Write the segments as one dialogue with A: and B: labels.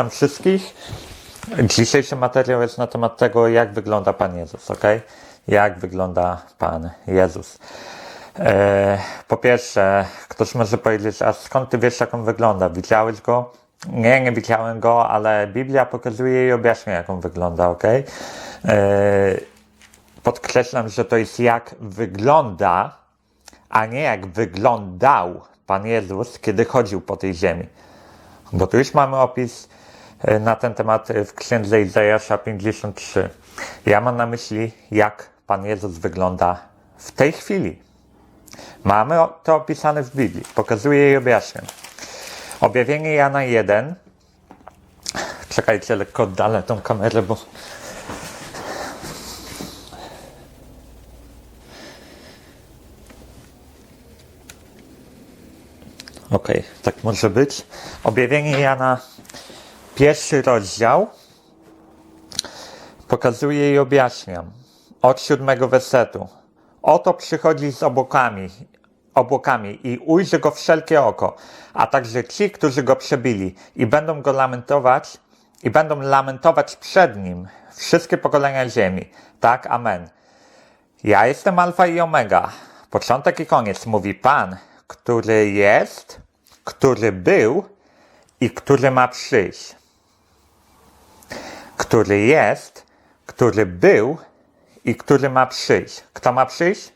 A: Witam wszystkich. Dzisiejszy materiał jest na temat tego, jak wygląda Pan Jezus, ok? Jak wygląda Pan Jezus. E, po pierwsze, ktoś może powiedzieć, a skąd ty wiesz, jak on wygląda? Widziałeś go? Nie, nie widziałem go, ale Biblia pokazuje i objaśnia, jak on wygląda, ok? E, podkreślam, że to jest jak wygląda, a nie jak wyglądał Pan Jezus, kiedy chodził po tej ziemi. Bo tu już mamy opis na ten temat e, w księdze Izajasza 53. Ja mam na myśli, jak Pan Jezus wygląda w tej chwili. Mamy to opisane w Biblii. Pokazuję i objaśniam. Objawienie Jana 1. Czekajcie, lekko oddalę tą kamerę, bo Okej, tak może być. Objawienie Jana, pierwszy rozdział, pokazuje i objaśniam. Od siódmego wersetu. Oto przychodzi z obłokami, obłokami i ujrzy go wszelkie oko, a także ci, którzy go przebili i będą go lamentować i będą lamentować przed nim wszystkie pokolenia ziemi. Tak, amen. Ja jestem Alfa i Omega, początek i koniec, mówi Pan, który jest, który był i który ma przyjść. Który jest, który był i który ma przyjść. Kto ma przyjść?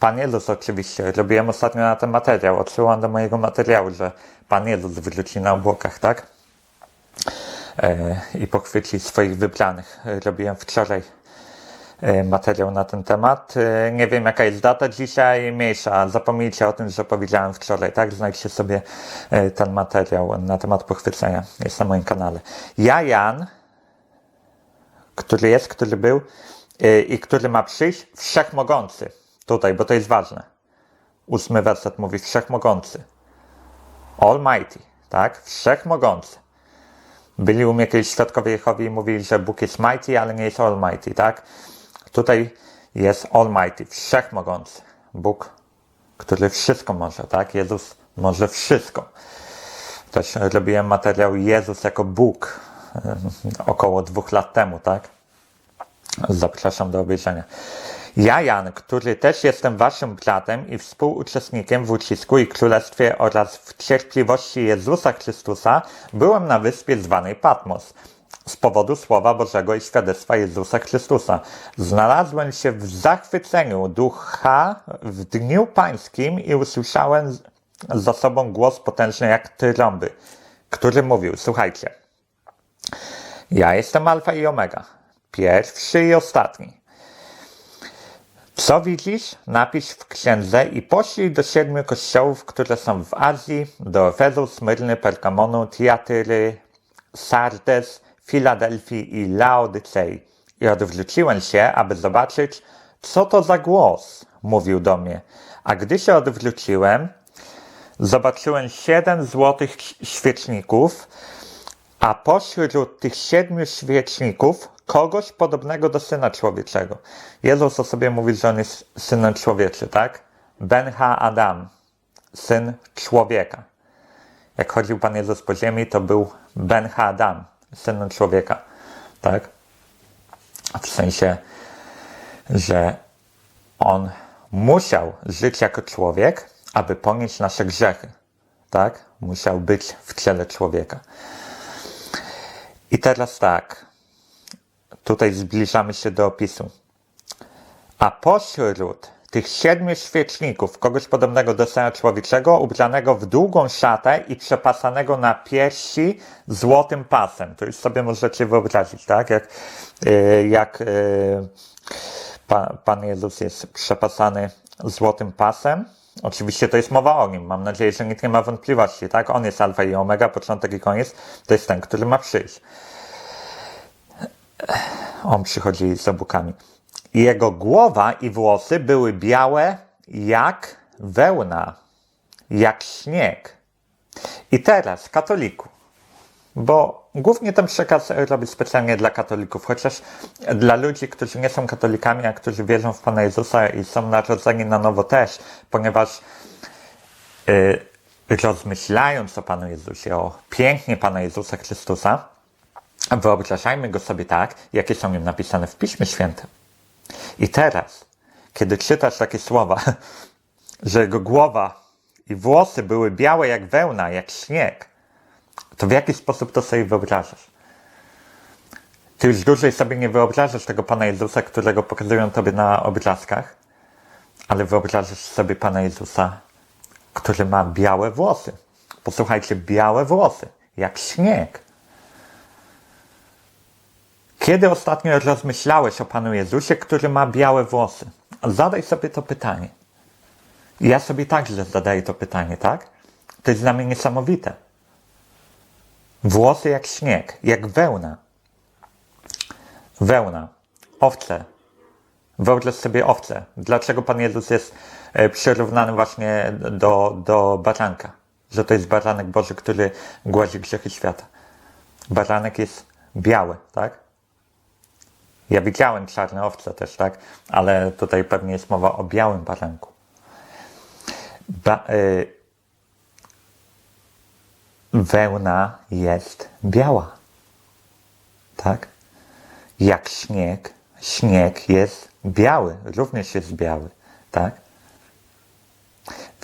A: Pan Jezus oczywiście. Robiłem ostatnio na ten materiał. Odsyłam do mojego materiału, że Pan Jezus wróci na obłokach, tak? E, I pochwyci swoich wybranych. Robiłem wczoraj materiał na ten temat. E, Nie wiem jaka jest data dzisiaj, mniejsza. Zapomnijcie o tym, że powiedziałem wczoraj, tak? Znajdźcie sobie e, ten materiał na temat pochwycenia. Jest na moim kanale. Ja, Jan, który jest, który był e, i który ma przyjść, wszechmogący. Tutaj, bo to jest ważne. Ósmy werset mówi wszechmogący. Almighty, tak? Wszechmogący. Byli u mnie kiedyś świadkowie Jehowi i mówili, że Bóg jest mighty, ale nie jest almighty, tak? Tutaj jest almighty, wszechmogący. Bóg, który wszystko może, tak? Jezus może wszystko. Też robiłem materiał Jezus jako Bóg około dwóch lat temu, tak? Zapraszam do obejrzenia. Ja, Jan, który też jestem waszym bratem i współuczestnikiem w ucisku i królestwie oraz w cierpliwości Jezusa Chrystusa, byłem na wyspie zwanej Patmos. Z powodu Słowa Bożego i świadectwa Jezusa Chrystusa. Znalazłem się w zachwyceniu ducha w dniu pańskim i usłyszałem za sobą głos potężny jak trąby, który mówił, słuchajcie, ja jestem Alfa i Omega, pierwszy i ostatni. Co widzisz? Napisz w księdze i poślij do siedmiu kościołów, które są w Azji, do Efezu, Smyrny, Pergamonu, Tiatyry, Sardes, Filadelfii i Laodycei. I odwróciłem się, aby zobaczyć, co to za głos, mówił do mnie. A gdy się odwróciłem, zobaczyłem siedem złotych świeczników, a pośród tych siedmiu świeczników kogoś podobnego do Syna Człowieczego. Jezus o sobie mówi, że On jest Synem Człowieczy, tak? Ben Ha Adam, Syn Człowieka. Jak chodził Pan Jezus po ziemi, to był Ben Ha Adam, Synem Człowieka, tak? W sensie, że On musiał żyć jako człowiek, aby ponieść nasze grzechy, tak? Musiał być w ciele człowieka. I teraz tak. Tutaj zbliżamy się do opisu. A pośród tych siedmiu świeczników, kogoś podobnego do Syna Człowieczego, ubranego w długą szatę i przepasanego na piersi złotym pasem. To już sobie możecie wyobrazić, tak? Jak, yy, jak yy, pa, Pan Jezus jest przepasany złotym pasem. Oczywiście to jest mowa o nim. Mam nadzieję, że nikt nie ma wątpliwości, tak? On jest alfa i omega, początek i koniec. To jest ten, który ma przyjść. On przychodzi z obłokami. Jego głowa i włosy były białe jak wełna, jak śnieg. I teraz, katoliku, bo głównie ten przekaz robię specjalnie dla katolików, chociaż dla ludzi, którzy nie są katolikami, a którzy wierzą w Pana Jezusa i są narodzeni na nowo też, ponieważ y, rozmyślając o Panu Jezusie, o pięknie Pana Jezusa Chrystusa, wyobrażajmy go sobie tak, jakie są im napisane w Piśmie Świętym. I teraz, kiedy czytasz takie słowa, że jego głowa i włosy były białe jak wełna, jak śnieg, to w jaki sposób to sobie wyobrażasz? Ty już dłużej sobie nie wyobrażasz tego Pana Jezusa, którego pokazują tobie na obrazkach, ale wyobrażasz sobie Pana Jezusa, który ma białe włosy. Posłuchajcie, białe włosy, jak śnieg. Kiedy ostatnio rozmyślałeś o Panu Jezusie, który ma białe włosy? Zadaj sobie to pytanie. Ja sobie także zadaję to pytanie, tak? To jest dla mnie niesamowite. Włosy jak śnieg, jak wełna. Wełna, owce. Wyobraź sobie owce. Dlaczego Pan Jezus jest e, przyrównany właśnie do, do baranka? Że to jest baranek Boży, który gładzi grzechy świata. Baranek jest biały, tak? Ja widziałem czarne owce też, tak? Ale tutaj pewnie jest mowa o białym baranku. Ba, y, wełna jest biała. Tak? Jak śnieg, śnieg jest biały, również jest biały. Tak?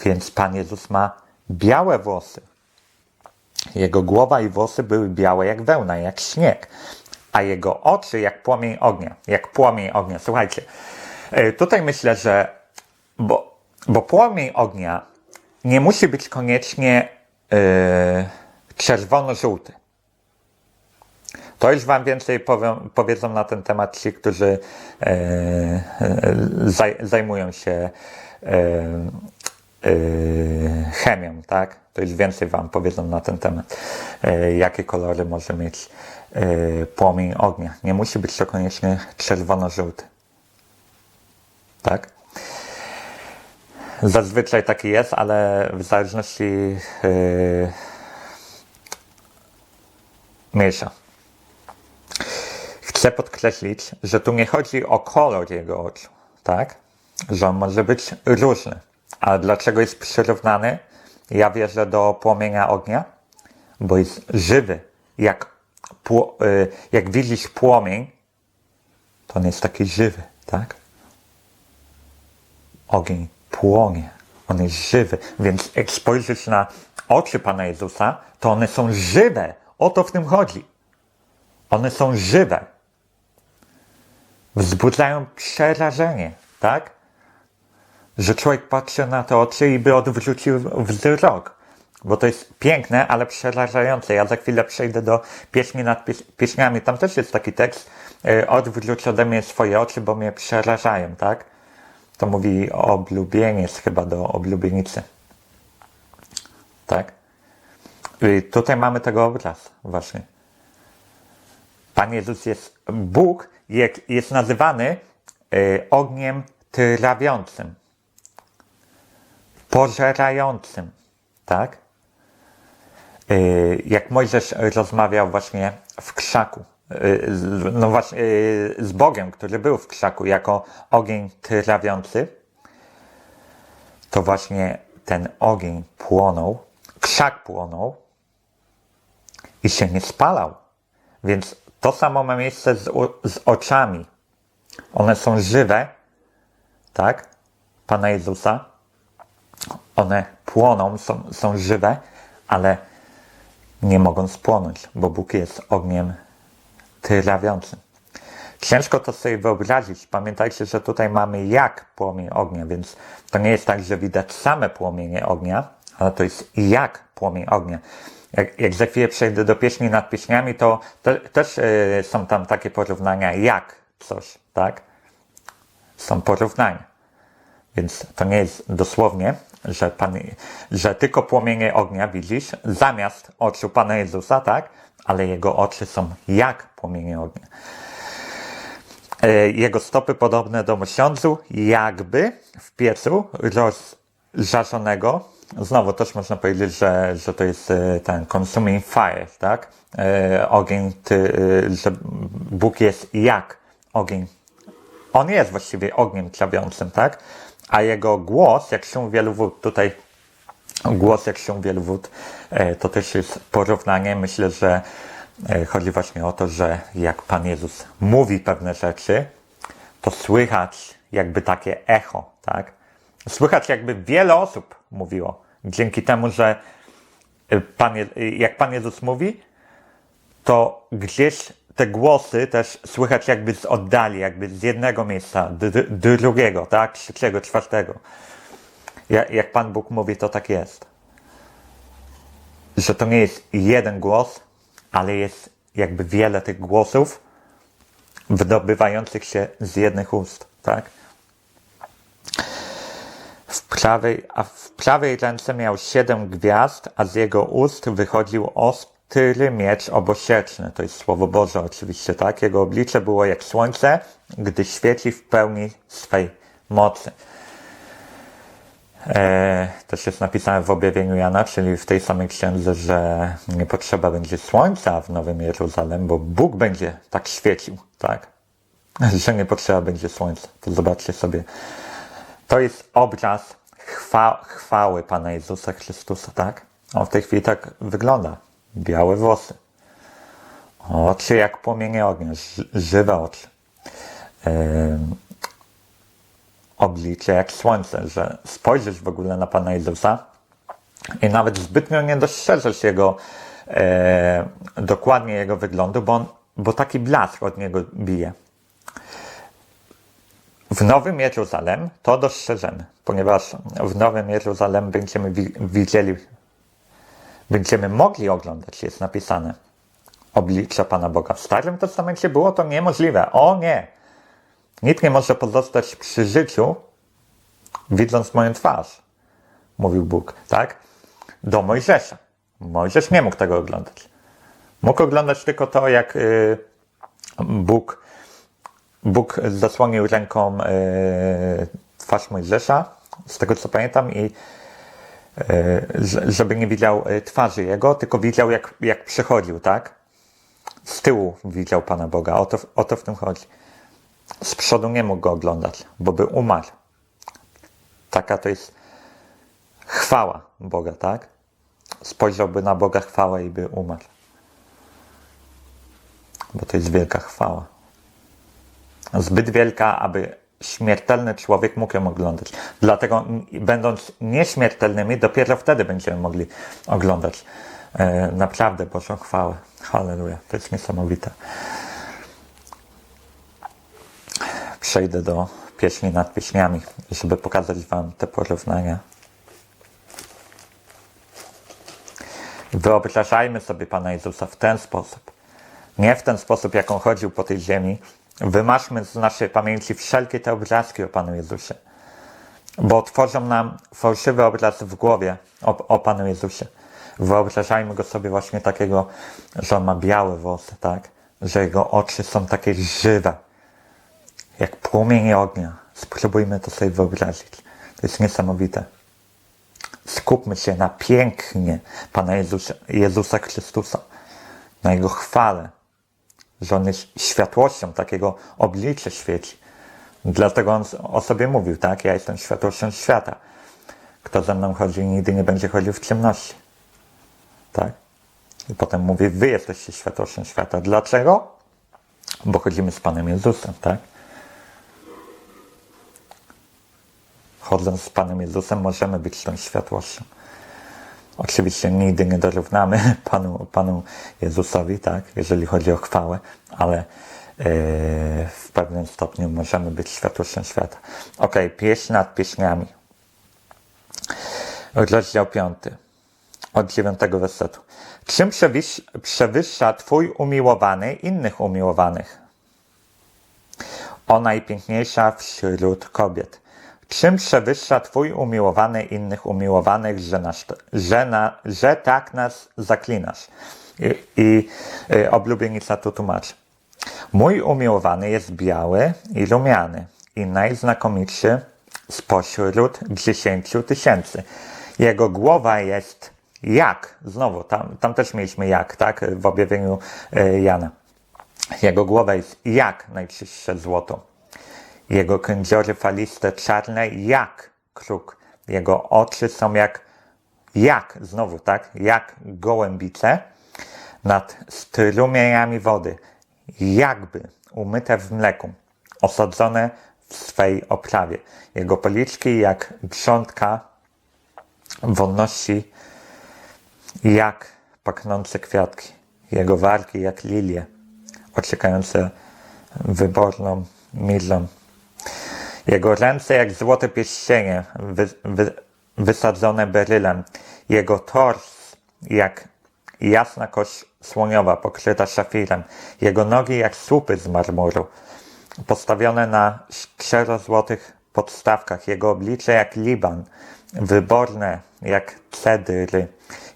A: Więc Pan Jezus ma białe włosy. Jego głowa i włosy były białe jak wełna, jak śnieg, a jego oczy jak płomień ognia. Jak płomień ognia. Słuchajcie, y, tutaj myślę, że bo, bo płomień ognia nie musi być koniecznie yy, czerwono-żółty. To już Wam więcej powiem, powiedzą na ten temat ci, którzy yy, yy, zaj, zajmują się chemią, tak? To już więcej Wam powiedzą na ten temat, jakie kolory może mieć płomień ognia. Nie musi być to koniecznie czerwono-żółty. Zazwyczaj taki jest, ale w zależności yy, mniejsza. Chcę podkreślić, że tu nie chodzi o kolor jego oczu, tak? Że on może być różny. A dlaczego jest przyrównany? Ja wierzę do płomienia ognia, bo jest żywy. Jak, jak widzisz płomień, to on jest taki żywy, tak? Ogień płonie. On jest żywy. Więc jak spojrzysz na oczy Pana Jezusa, to one są żywe. O to w tym chodzi. One są żywe. Wzbudzają przerażenie, tak? Że człowiek patrzy na te oczy i by odwrócił wzrok. Bo to jest piękne, ale przerażające. Ja za chwilę przejdę do pieśni nad pieśniami. Tam też jest taki tekst. E, odwróć ode mnie swoje oczy, bo mnie przerażają, tak? to mówi oblubieniec chyba do oblubienicy. Tak? I tutaj mamy tego obraz właśnie. Pan Jezus jest, Bóg jest nazywany y, ogniem trawiącym, pożerającym, tak? Y, jak Mojżesz rozmawiał właśnie w krzaku, Y, no właśnie, y, z Bogiem, który był w krzaku jako ogień trawiący, to właśnie ten ogień płonął, krzak płonął i się nie spalał. Więc to samo ma miejsce z, z oczami. One są żywe, tak? Pana Jezusa. One płoną, są, są żywe, ale nie mogą spłonąć, bo Bóg jest ogniem trawiącym. Ciężko to sobie wyobrazić. Pamiętajcie, że tutaj mamy jak płomień ognia, więc to nie jest tak, że widać same płomienie ognia, ale to jest jak płomień ognia. Jak, jak za chwilę przejdę do pieśni nad pieśniami, to, też yy, są tam takie porównania jak coś, tak? Są porównania. Więc to nie jest dosłownie, że, pan, że tylko płomienie ognia widzisz zamiast oczu Pana Jezusa, tak? ale jego oczy są jak płomienie ognia. E, jego stopy podobne do mosiądzu, jakby w piecu rozżarzonego. Znowu też można powiedzieć, że, że to jest e, ten consuming fire, tak? E, ogień, że Bóg jest jak ogień. On jest właściwie ogniem trawiącym, tak? A jego głos, jak się wielu tutaj Głos jak się wielu wód, e, to też jest porównanie. Myślę, że e, chodzi właśnie o to, że jak Pan Jezus mówi pewne rzeczy, to słychać jakby takie echo, tak? Słychać jakby wiele osób mówiło. Dzięki temu, że e, Pan, jak Pan Jezus mówi, to gdzieś te głosy też słychać jakby z oddali, jakby z jednego miejsca drugiego, tak? Trzeciego, czwartego. Ja- Jak Pan Bóg mówi, to tak jest. Że to nie jest jeden głos, ale jest jakby wiele tych głosów wydobywających się z jednych ust, tak? W prawej, a w prawej ręce miał siedem gwiazd, a z jego ust wychodził ostry miecz obosieczny. To jest Słowo Boże oczywiście, tak? Jego oblicze było jak słońce, gdy świeci w pełni swej mocy. E, też jest napisane w objawieniu Jana, czyli w tej samej księdze, że nie potrzeba będzie słońca w Nowym Jeruzalem, bo Bóg będzie tak świecił, tak? Że nie potrzeba będzie słońca. To zobaczcie sobie. To jest obraz chwa chwały Pana Jezusa Chrystusa, tak? On w tej chwili tak wygląda. Białe włosy. Oczy jak płomienie ognia, ży- żywe oczy. Oblicze jak słońce, że spojrzysz w ogóle na Pana Jezusa i nawet zbytnio nie dostrzeżesz Jego, e, dokładnie Jego wyglądu, bo, on, bo taki blask od Niego bije. W Nowym Jeruzalem to dostrzeżemy, ponieważ w Nowym Jeruzalem będziemy wi- widzieli, będziemy mogli oglądać, jest napisane, oblicze Pana Boga. W Starym Testamencie było to niemożliwe. O nie! Nikt nie może pozostać przy życiu, widząc moją twarz, mówił Bóg, tak? Do Mojżesza. Mojżesz nie mógł tego oglądać. Mógł oglądać tylko to, jak y, Bóg, Bóg zasłonił ręką y, twarz Mojżesza, z tego co pamiętam, i żeby nie widział y, twarzy jego, tylko widział, jak, jak przechodził, tak? Z tyłu widział Pana Boga. O to, o to w tym chodzi z przodu nie mógł go oglądać, bo by umarł. Taka to jest chwała Boga, tak? Spojrzałby na Boga chwałę i by umarł. Bo to jest wielka chwała. Zbyt wielka, aby śmiertelny człowiek mógł ją oglądać. Dlatego, będąc nieśmiertelnymi, dopiero wtedy będziemy mogli oglądać e, naprawdę Bożą chwałę. Halleluja. To jest niesamowite. przejdę do pieśni nad pieśniami, żeby pokazać Wam te porównania. Wyobrażajmy sobie Pana Jezusa w ten sposób. Nie w ten sposób, jak On chodził po tej ziemi. Wymaszmy z naszej pamięci wszelkie te obrazki o Panu Jezusie. Bo tworzą nam fałszywy obraz w głowie o, o Panu Jezusie. Wyobrażajmy go sobie właśnie takiego, że On ma białe włosy, tak? Że Jego oczy są takie żywe jak płomienie ognia. Spróbujmy to sobie wyobrazić. To jest niesamowite. Skupmy się na pięknie Pana Jezusa, Jezusa Chrystusa, na Jego chwale, że On jest światłością, takiego oblicze świeci. Dlatego On o sobie mówił, tak? Ja jestem światłością świata. Kto ze mną chodzi, nigdy nie będzie chodził w ciemności. Tak? I potem mówi, wy jesteście światłością świata. Dlaczego? Bo chodzimy z Panem Jezusem, tak? chodząc z Panem Jezusem, możemy być tą światłością. Oczywiście nigdy nie dorównamy Panu, Panu Jezusowi, tak, jeżeli chodzi o chwałę, ale e, w pewnym stopniu możemy być światłością świata. Ok, pieśń nad pieśniami. Rozdział 5, od 9 wersetu. Czym przewyż, przewyższa Twój umiłowany innych umiłowanych? O najpiękniejsza wśród kobiet. Czym przewyższa Twój umiłowany innych umiłowanych, że, nas, że, na, że tak nas zaklinasz? I, i y, oblubienica tu tłumaczy. Mój umiłowany jest biały i rumiany i najznakomitszy spośród dziesięciu tysięcy. Jego głowa jest jak, znowu, tam, tam też mieliśmy jak, tak, w objawieniu y, Jana. Jego głowa jest jak najczystsze złoto. Jego kędziory faliste czarne jak kruk. Jego oczy są jak jak, znowu tak, jak gołębice nad strumieniami wody, jakby umyte w mleku, osadzone w swej oprawie. Jego policzki jak grządka wolności, jak pachnące kwiatki. Jego wargi jak lilie, ociekające wyborną midlą. Jego ręce jak złote pierścienie, wy, wy, wysadzone berylem. Jego tors jak jasna kość słoniowa, pokryta szafirem. Jego nogi jak słupy z marmuru, postawione na szczero-złotych podstawkach. Jego oblicze jak Liban, wyborne jak cedry.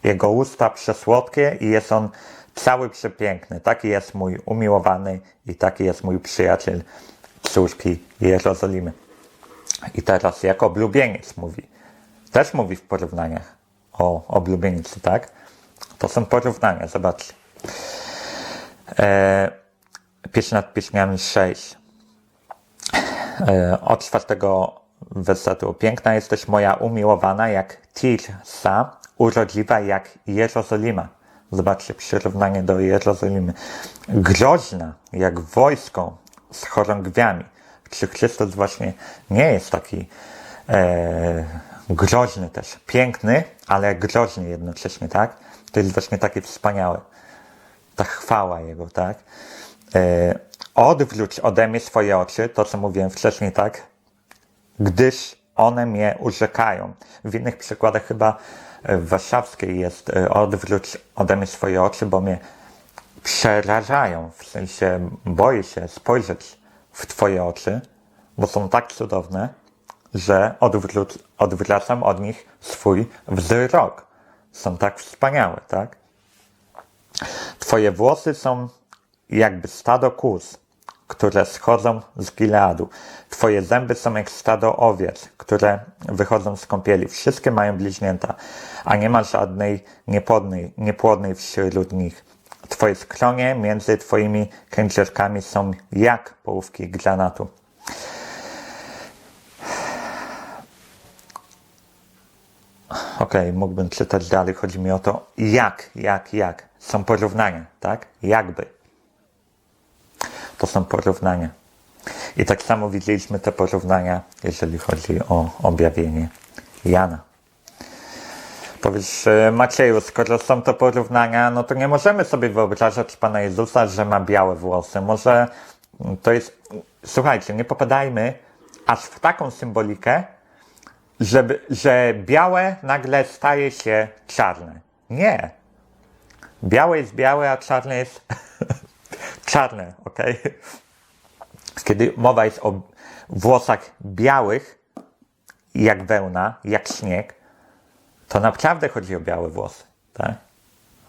A: Jego usta przesłodkie i jest on cały przepiękny. Taki jest mój umiłowany i taki jest mój przyjaciel córki Jerozolimy. I teraz jak oblubieniec mówi. Też mówi w porównaniach o oblubienicy, tak? To są porównania, zobaczcie. E, pieśń nad pieśniami 6. E, od czwartego wersetu. Piękna jesteś moja umiłowana jak Tirsa, urodziwa jak Jerozolima. Zobaczcie przyrównanie do Jerozolimy. Groźna jak wojsko z chorągwiami. Czy Chrystus właśnie nie jest taki e, groźny też. Piękny, ale groźny jednocześnie, tak? To jest właśnie takie wspaniałe. Ta chwała Jego, tak? E, odwróć ode mnie swoje oczy, to co mówiłem wcześniej, tak? Gdyż one mnie urzekają. W innych przykładach chyba w warszawskiej jest e, odwróć ode mnie swoje oczy, bo mnie przerażają. W sensie boję się spojrzeć w Twoje oczy, bo są tak cudowne, że odwracam od nich swój wzrok. Są tak wspaniałe, tak? Twoje włosy są jakby stado kóz, które schodzą z Gileadu. Twoje zęby są jak stado owiec, które wychodzą z kąpieli. Wszystkie mają bliźnięta, a nie ma żadnej niepłodnej, niepłodnej wśród nich. Twoje skronie między Twoimi kędzierkami są jak połówki granatu. Okay, mógłbym czytać dalej. Chodzi mi o to, jak, jak, jak. Są porównania, tak? Jakby. To są porównania. I tak samo widzieliśmy te porównania, jeżeli chodzi o objawienie Jana. Powiedz, Macieju, skoro są to porównania, no to nie możemy sobie wyobrażać Pana Jezusa, że ma białe włosy. Może to jest, słuchajcie, nie popadajmy aż w taką symbolikę, żeby, że białe nagle staje się czarne. Nie. Białe jest białe, a czarne jest czarne, ok? Kiedy mowa jest o włosach białych, jak wełna, jak śnieg, to naprawdę chodzi o białe włosy, tak?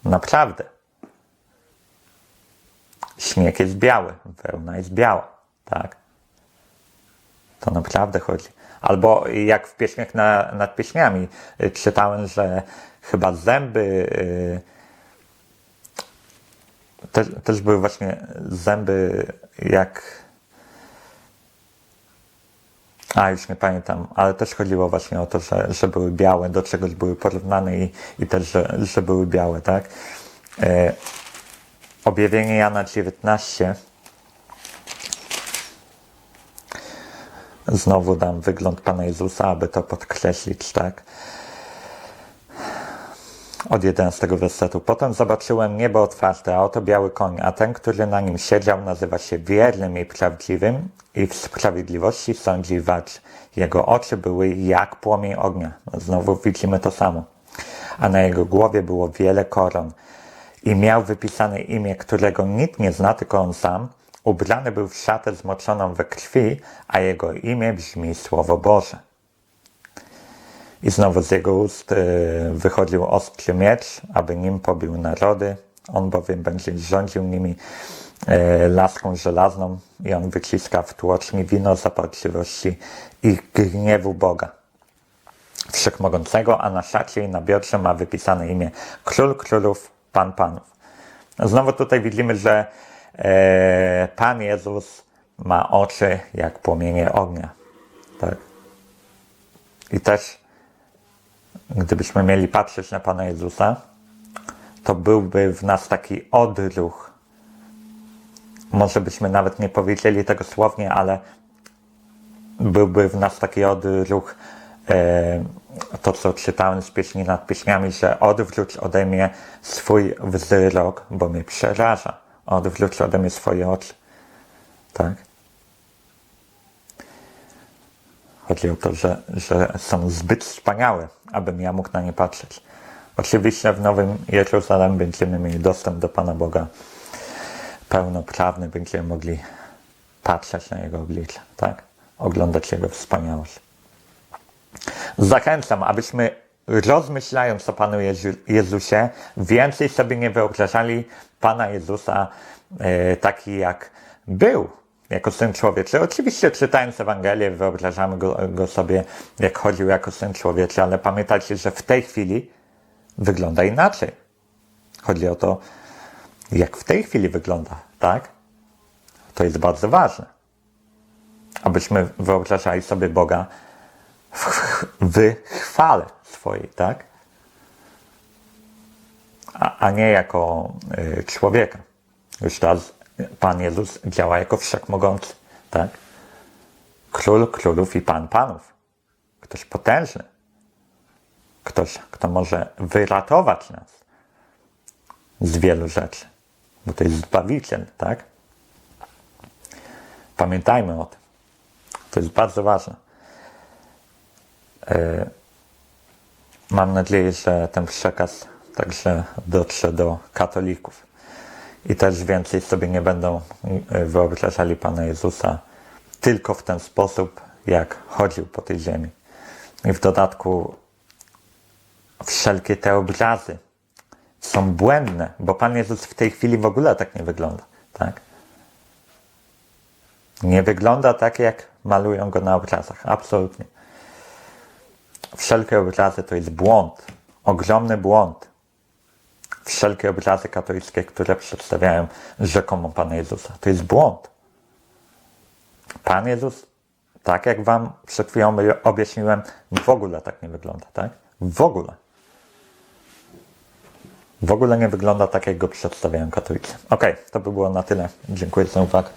A: Naprawdę. Śnieg jest biały, wełna jest biała, tak? To naprawdę chodzi. Albo jak w pieśniach na, nad pieśniami y, czytałem, że chyba zęby y, też, też były właśnie zęby jak a, już nie pamiętam, ale też chodziło właśnie o to, że, że były białe, do czegoś były porównane i, i też, że, że były białe, tak? E, objawienie Jana 19 Znowu dam wygląd Pana Jezusa, aby to podkreślić, tak? Od 11 wersetu. Potem zobaczyłem niebo otwarte, a oto biały koń, a ten, który na nim siedział, nazywa się wiernym i prawdziwym i w sprawiedliwości sądzi walcz. Jego oczy były jak płomień ognia. Znowu widzimy to samo. A na jego głowie było wiele koron. I miał wypisane imię, którego nikt nie zna, tylko on sam – Ubrany był w szatę zmoczoną we krwi, a jego imię brzmi Słowo Boże. I znowu z jego ust y, wychodził ostry miecz, aby nim pobił narody. On bowiem będzie rządził nimi y, laską żelazną i on wyciska w tłoczni wino zapalczywości i gniewu Boga. Wszechmogącego, a na szacie i na biodrze ma wypisane imię Król Królów, Pan Panów. Znowu tutaj widzimy, że E, Pan Jezus ma oczy jak płomienie ognia. Tak? I też gdybyśmy mieli patrzeć na Pana Jezusa, to byłby w nas taki odruch. Może byśmy nawet nie powiedzieli tego słownie, ale byłby w nas taki odruch, e, to co czytałem z pieśni nad pieśniami, że odwróć ode mnie swój wzrok, bo mnie przeraża. Odwróć ode mnie swoje oczy. Tak? Chodzi o to, że, że są zbyt wspaniałe, abym ja mógł na nie patrzeć. Oczywiście w Nowym Jeruzalem będziemy mieli dostęp do Pana Boga pełnoprawny, będziemy mogli patrzeć na Jego oblicze, tak? Oglądać Jego wspaniałość. Zachęcam, abyśmy rozmyślając o Panu Jezu, Jezusie, więcej sobie nie wyobrażali Pana Jezusa e, taki jak był, jako Syn Człowieczy. Oczywiście czytając Ewangelię wyobrażamy go, go sobie, jak chodził jako Syn Człowieczy, ale pamiętajcie, że w tej chwili wygląda inaczej. Chodzi o to, jak w tej chwili wygląda, tak? To jest bardzo ważne. Abyśmy wyobrażali sobie Boga w, w chwale swojej, tak? A, a nie jako y, człowieka. Już teraz Pan Jezus działa jako wszechmogący, tak? Król królów i Pan panów. Ktoś potężny. Ktoś, kto może wyratować nas z wielu rzeczy. Bo to jest Zbawiciel, tak? Pamiętajmy o tym. To jest bardzo ważne. E, Mam nadzieję, że ten przekaz także dotrze do katolików. I też więcej sobie nie będą e, wyobrażali Pana Jezusa tylko w ten sposób, jak chodził po tej ziemi. I w dodatku wszelkie te obrazy są błędne, bo Pan Jezus w tej chwili w ogóle tak nie wygląda. Tak? Nie wygląda tak, jak malują go na obrazach. Absolutnie. Wszelkie obrazy to jest błąd. Ogromny błąd. Wszelkie obrazy katolickie, które przedstawiają rzekomo Pana Jezusa. To jest błąd. Pan Jezus, tak jak Wam przed chwilą objaśniłem, w ogóle tak nie wygląda, tak? W ogóle. W ogóle nie wygląda tak, jak go przedstawiają katolicy. Ok, to by było na tyle. Dziękuję za uwagę.